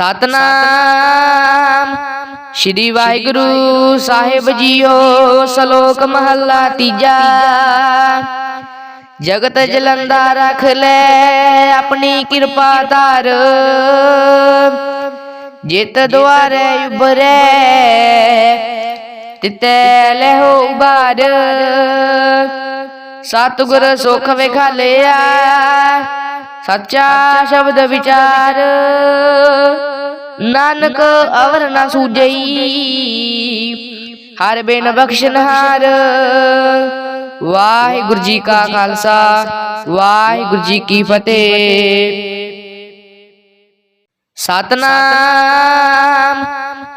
ਸਤਨਾਮ। ਸ਼੍ਰੀ ਵਾਹਿਗੁਰੂ ਸਾਹਿਬ ਜੀਓ, ਸ਼ਲੋਕ ਮਹੱਲਾ ਤੀਜਾ। ਜਗਤ ਜਲੰਦਾ ਰਖ ਲੈ ਆਪਣੀ ਕਿਰਪਾ ਧਾਰ। ਜਿਤ ਦੁਆਰੇ ਉਬਰੇ ਤਿਤੈ ਲਹੋ ਉਬਾਰ ਸਤਿਗੁਰ ਸੁਖ ਵਿਖਾਲਿਆ। ਸੱਚਾ ਸ਼ਬਦ ਵਿਚਾਰ। ਨਾਨਕ ਅਵਰ ਨਾ ਸੂਜਈ ਹਰ ਬਿਨ ਬਖਸ਼ਨਹਾਰ ਵਾਹਿਗੁਰੂ ਜੀ ਕਾ ਖਾਲਸਾ। ਵਾਹਿਗੁਰੂ ਜੀ ਕੀ ਫਤਿਹ। ਸਤਨਾਮ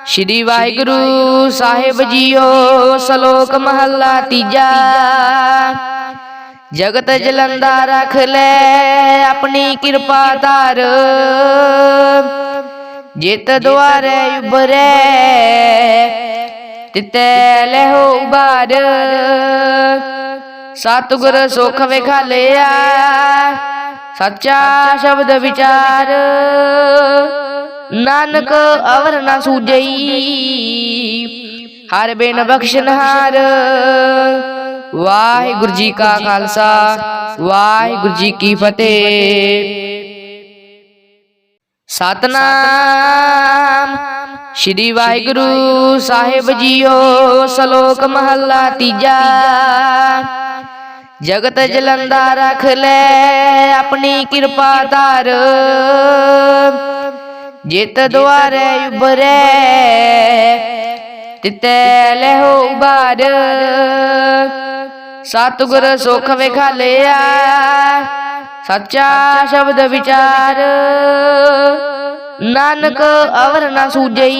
ਸ਼੍ਰੀ ਵਾਹਿਗੁਰੂ ਸਾਹਿਬ ਜੀਓ। ਸ਼ਲੋਕ ਮਹੱਲਾ ਤੀਜਾ। ਜਗਤ ਜਲੰਦਾ ਰਖ ਲੈ ਆਪਣੀ ਕਿਰਪਾ ਧਾਰ। ਜਿਤ ਦੁਆਰੇ ਉਬਰੇ ਤਿਤੈ ਲਹੋ ਉਬਾਰ ਸਤਿਗੁਰ ਸੁਖ ਵਿਖਾਲਿਆ, ਸੱਚਾ ਸ਼ਬਦ ਵਿਚਾਰ। ਨਾਨਕ ਅਵਰ ਨਾ ਸੂਜਈ ਹਰ ਬਿਨ ਬਖਸ਼ਨਹਾਰ ਵਾਹਿਗੁਰੂ ਜੀ ਕਾ ਖਾਲਸਾ ਵਾਹਿਗੁਰੂ ਜੀ ਕੀ ਫਤਿਹ। ਸਤਨਾਮ। ਸ਼੍ਰੀ ਵਾਹਿਗੁਰੂ ਸਾਹਿਬ ਜੀਓ ਸ਼ਲੋਕ ਮਹੱਲਾ ਤੀਜਾ। ਜਗਤ ਜਲੰਦਾ ਰਖ ਲੈ ਆਪਣੀ ਕਿਰਪਾ ਧਾਰ। ਜਿਤ ਦੁਆਰੇ ਉਬਰੇ ਤਿਤੈ ਲਹੋ ਉਬਾਰ ਸਤਿਗੁਰ ਸੁਖ ਵਿਖਾਲਿਆ। ਸੱਚਾ ਸ਼ਬਦ ਵਿਚਾਰ। ਨਾਨਕ ਅਵਰ ਨਾ ਸੂਜਈ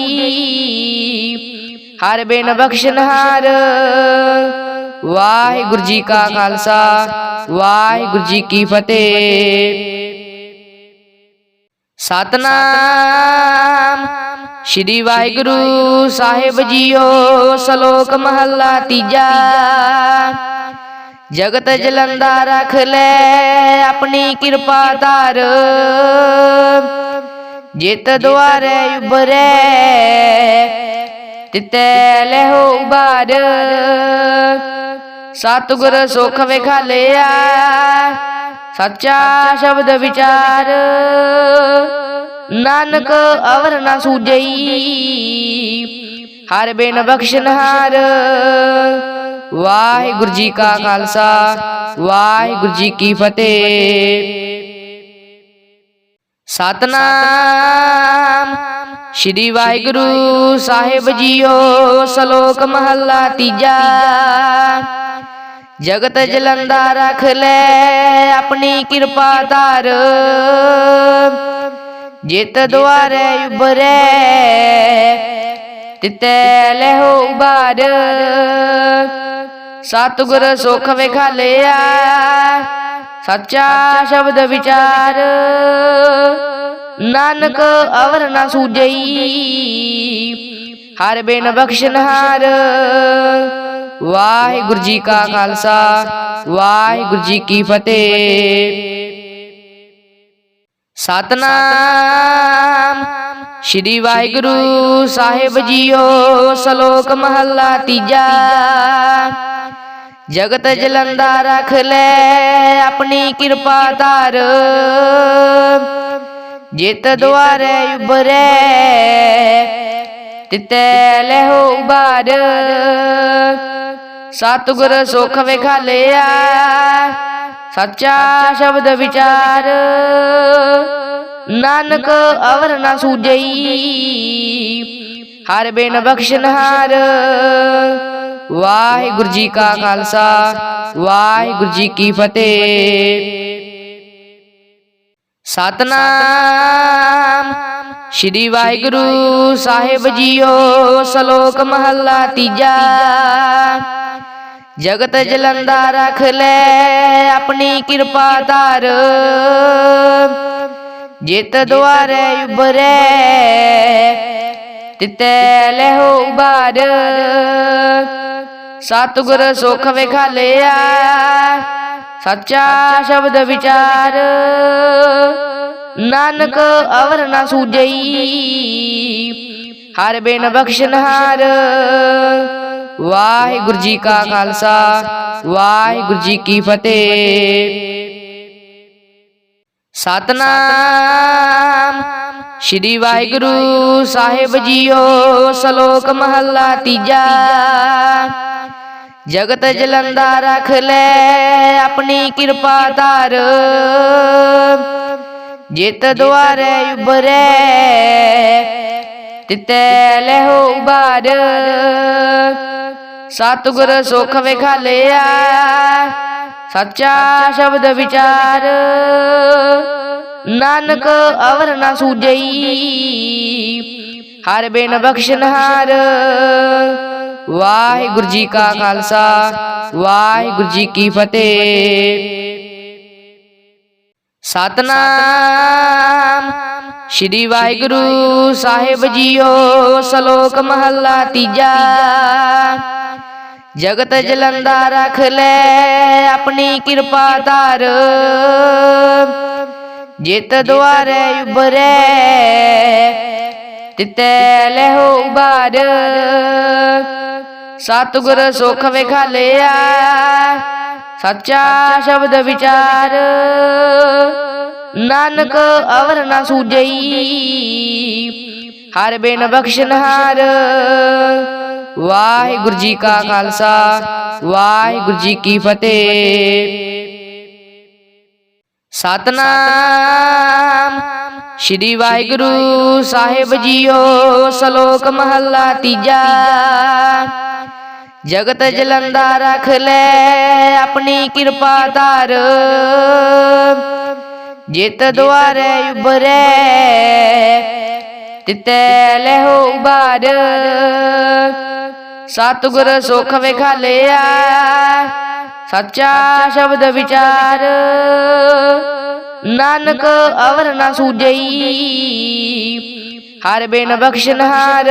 ਹਰ ਬਿਨ ਬਖਸ਼ਨਹਾਰ ਵਾਹਿਗੁਰੂ ਜੀ ਕਾ ਖਾਲਸਾ। ਵਾਹਿਗੁਰੂ ਜੀ ਕੀ ਫਤਿਹ। ਸਤਨਾਮ ਸ਼੍ਰੀ ਵਾਹਿਗੁਰੂ ਸਾਹਿਬ ਜੀਓ। ਸ਼ਲੋਕ ਮਹੱਲਾ ਤੀਜਾ। ਜਗਤ ਜਲੰਦਾ ਰਖ ਲੈ ਆਪਣੀ ਕਿਰਪਾ ਧਾਰ। ਜਿਤ ਦੁਆਰੇ ਉਬਰੇ ਤਿਤੈ ਲਹੋ ਉਬਾਰ ਸਤਿਗੁਰ ਸੁਖ ਵਿਖਾਲਿਆ ਸੱਚਾ ਸ਼ਬਦ ਵਿਚਾਰ। ਨਾਨਕ ਅਵਰ ਨਾ ਸੂਜਈ ਹਰ ਬਿਨ ਬਖਸ਼ਨਹਾਰ ਵਾਹਿਗੁਰੂ ਜੀ ਕਾ ਖਾਲਸਾ ਵਾਹਿਗੁਰੂ ਜੀ ਕੀ ਫਤਿਹ। ਸਤਨਾਮ ਸ਼੍ਰੀ ਵਾਹਿਗੁਰੂ ਸਾਹਿਬ ਜੀਓ ਸ਼ਲੋਕ ਮਹੱਲਾ ਤੀਜਾ। ਜਗਤ ਜਲੰਦਾ ਰਖ ਲੈ ਆਪਣੀ ਕਿਰਪਾ ਧਾਰ। ਜਿਤ ਦੁਆਰੇ ਉਬਰੇ ਤਿਤੈ ਲਹੋ ਉਬਾਰ ਸਤਿਗੁਰ ਸੁਖ ਵਿਖਾਲਿਆ। ਸੱਚਾ ਸ਼ਬਦ ਵਿਚਾਰ। ਨਾਨਕ ਅਵਰ ਨਾ ਸੂਜਈ ਹਰ ਬਿਨ ਬਖਸ਼ਨਹਾਰ ਵਾਹਿਗੁਰੂ ਜੀ ਕਾ ਖਾਲਸਾ। ਵਾਹਿਗੁਰੂ ਜੀ ਕੀ ਫਤਿਹ। ਸਤਨਾਮ ਸ਼੍ਰੀ ਵਾਹਿਗੁਰੂ ਸਾਹਿਬ ਜੀਓ, ਸ਼ਲੋਕ ਮਹੱਲਾ ਤੀਜਾ। ਜਗਤ ਜਲੰਦਾ ਰਖ ਲੈ ਆਪਣੀ ਕਿਰਪਾ ਧਾਰ। ਜਿਤ ਦੁਆਰੇ ਉਬਰੇ ਤਿਤੈ ਲਹੋ ਉਬਾਰ ਸਤਿਗੁਰ ਸੁਖ ਵਿਖਾਲਿਆ, ਸੱਚਾ ਸ਼ਬਦ ਵਿਚਾਰ। ਨਾਨਕ ਅਵਰ ਨਾ ਸੂਜਈ ਹਰ ਬਿਨ ਬਖਸ਼ਨਹਾਰ ਵਾਹਿਗੁਰੂ ਜੀ ਕਾ ਖਾਲਸਾ ਵਾਹਿਗੁਰੂ ਜੀ ਕੀ ਫਤਿਹ। ਸਤਨਾਮ ਸ਼੍ਰੀ ਵਾਹਿਗੁਰੂ ਸਾਹਿਬ ਜੀਓ ਸ਼ਲੋਕ ਮਹੱਲਾ ਤੀਜਾ। ਜਗਤ ਜਲੰਦਾ ਰਖ ਲੈ ਆਪਣੀ ਕਿਰਪਾ ਧਾਰ। ਜਿਤ ਦੁਆਰੇ ਉਬਰੇ ਤਿਤੈ ਲਹੋ ਉਬਾਰ ਸਤਿਗੁਰ ਸੁਖ ਵਿਖਾਲਿਆ। ਸੱਚਾ ਸ਼ਬਦ ਵਿਚਾਰ। ਨਾਨਕ ਅਵਰ ਨਾ ਸੂਝਈ ਹਰ ਬਿਨ ਬਖਸ਼ਨਹਾਰ ਵਾਹਿਗੁਰੂ ਜੀ ਕਾ ਖਾਲਸਾ, ਵਾਹਿਗੁਰੂ ਜੀ ਕੀ ਫਤਿਹ। ਸਤਨਾਮ ਸ਼੍ਰੀ ਵਾਹਿਗੁਰੂ ਸਾਹਿਬ ਜੀਓ, ਸ਼ਲੋਕ ਮਹੱਲਾ ਤੀਜਾ। ਜਗਤ ਜਲੰਦਾ ਰਖ ਲੈ ਆਪਣੀ ਕਿਰਪਾ ਧਾਰ। ਜਿਤ ਦੁਆਰੇ ਉਬਰੈ ਤਿਤੈ ਲਹੋ ਉਬਾਰ ਸਤਿਗੁਰ ਸੁਖ ਵਿਖਾਲਿਆ। ਸੱਚਾ ਸ਼ਬਦ ਵਿਚਾਰ। ਨਾਨਕ ਅਵਰ ਨਾ ਸੂਝਈ। ਹਰ ਬਿਨ ਬਖਸ਼ਨਹਾਰ ਵਾਹਿਗੁਰੂ ਜੀ ਕਾ ਖਾਲਸਾ, ਵਾਹਿਗੁਰੂ ਜੀ ਕੀ ਫਤਿਹ। ਸਤਨਾਮ ਸ਼੍ਰੀ ਵਾਹਿਗੁਰੂ ਸਾਹਿਬ ਜੀਓ, ਸ਼ਲੋਕ ਮਹੱਲਾ ਤੀਜਾ। ਜਗਤ ਜਲੰਦਾ ਰਖ ਲੈ ਆਪਣੀ ਕਿਰਪਾ ਧਾਰ। ਜਿਤ ਦੁਆਰੇ ਉਬਰੈ ਤਿਤੈ ਲਹੋ ਉਬਾਰ ਸਤਿਗੁਰ ਸੁਖ ਵਿਖਾਲਿਆ। ਸੱਚਾ ਸ਼ਬਦ ਵਿਚਾਰ। ਨਾਨਕ ਅਵਰ ਨਾ ਸੂਝਈ। ਹਰ ਬਿਨ ਬਖਸ਼ਨਹਾਰ ਵਾਹਿਗੁਰੂ ਜੀ ਕਾ ਖਾਲਸਾ। ਵਾਹਿਗੁਰੂ ਜੀ ਕੀ ਫਤਿਹ। ਸਤਨਾਮ। ਸ਼੍ਰੀ ਵਾਹਿਗੁਰੂ ਸਾਹਿਬ ਜੀਓ ਸ਼ਲੋਕ ਮਹੱਲਾ ਤੀਜਾ। ਜਗਤ ਜਲੰਦਾ ਰਖ ਲੈ ਆਪਣੀ ਕਿਰਪਾ ਧਾਰ। ਜਿਤ ਦੁਆਰੇ ਉਬਰੈ ਤਿਤੈ ਲਹੋ ਉਬਾਰ ਸਤਿਗੁਰ ਸੁਖ ਵਿਖਾਲਿਆ, ਸੱਚਾ ਸ਼ਬਦ ਵਿਚਾਰ। ਨਾਨਕ ਅਵਰ ਨਾ ਸੂਜਈ ਹਰ ਬਿਨ ਬਖਸ਼ਨਹਾਰ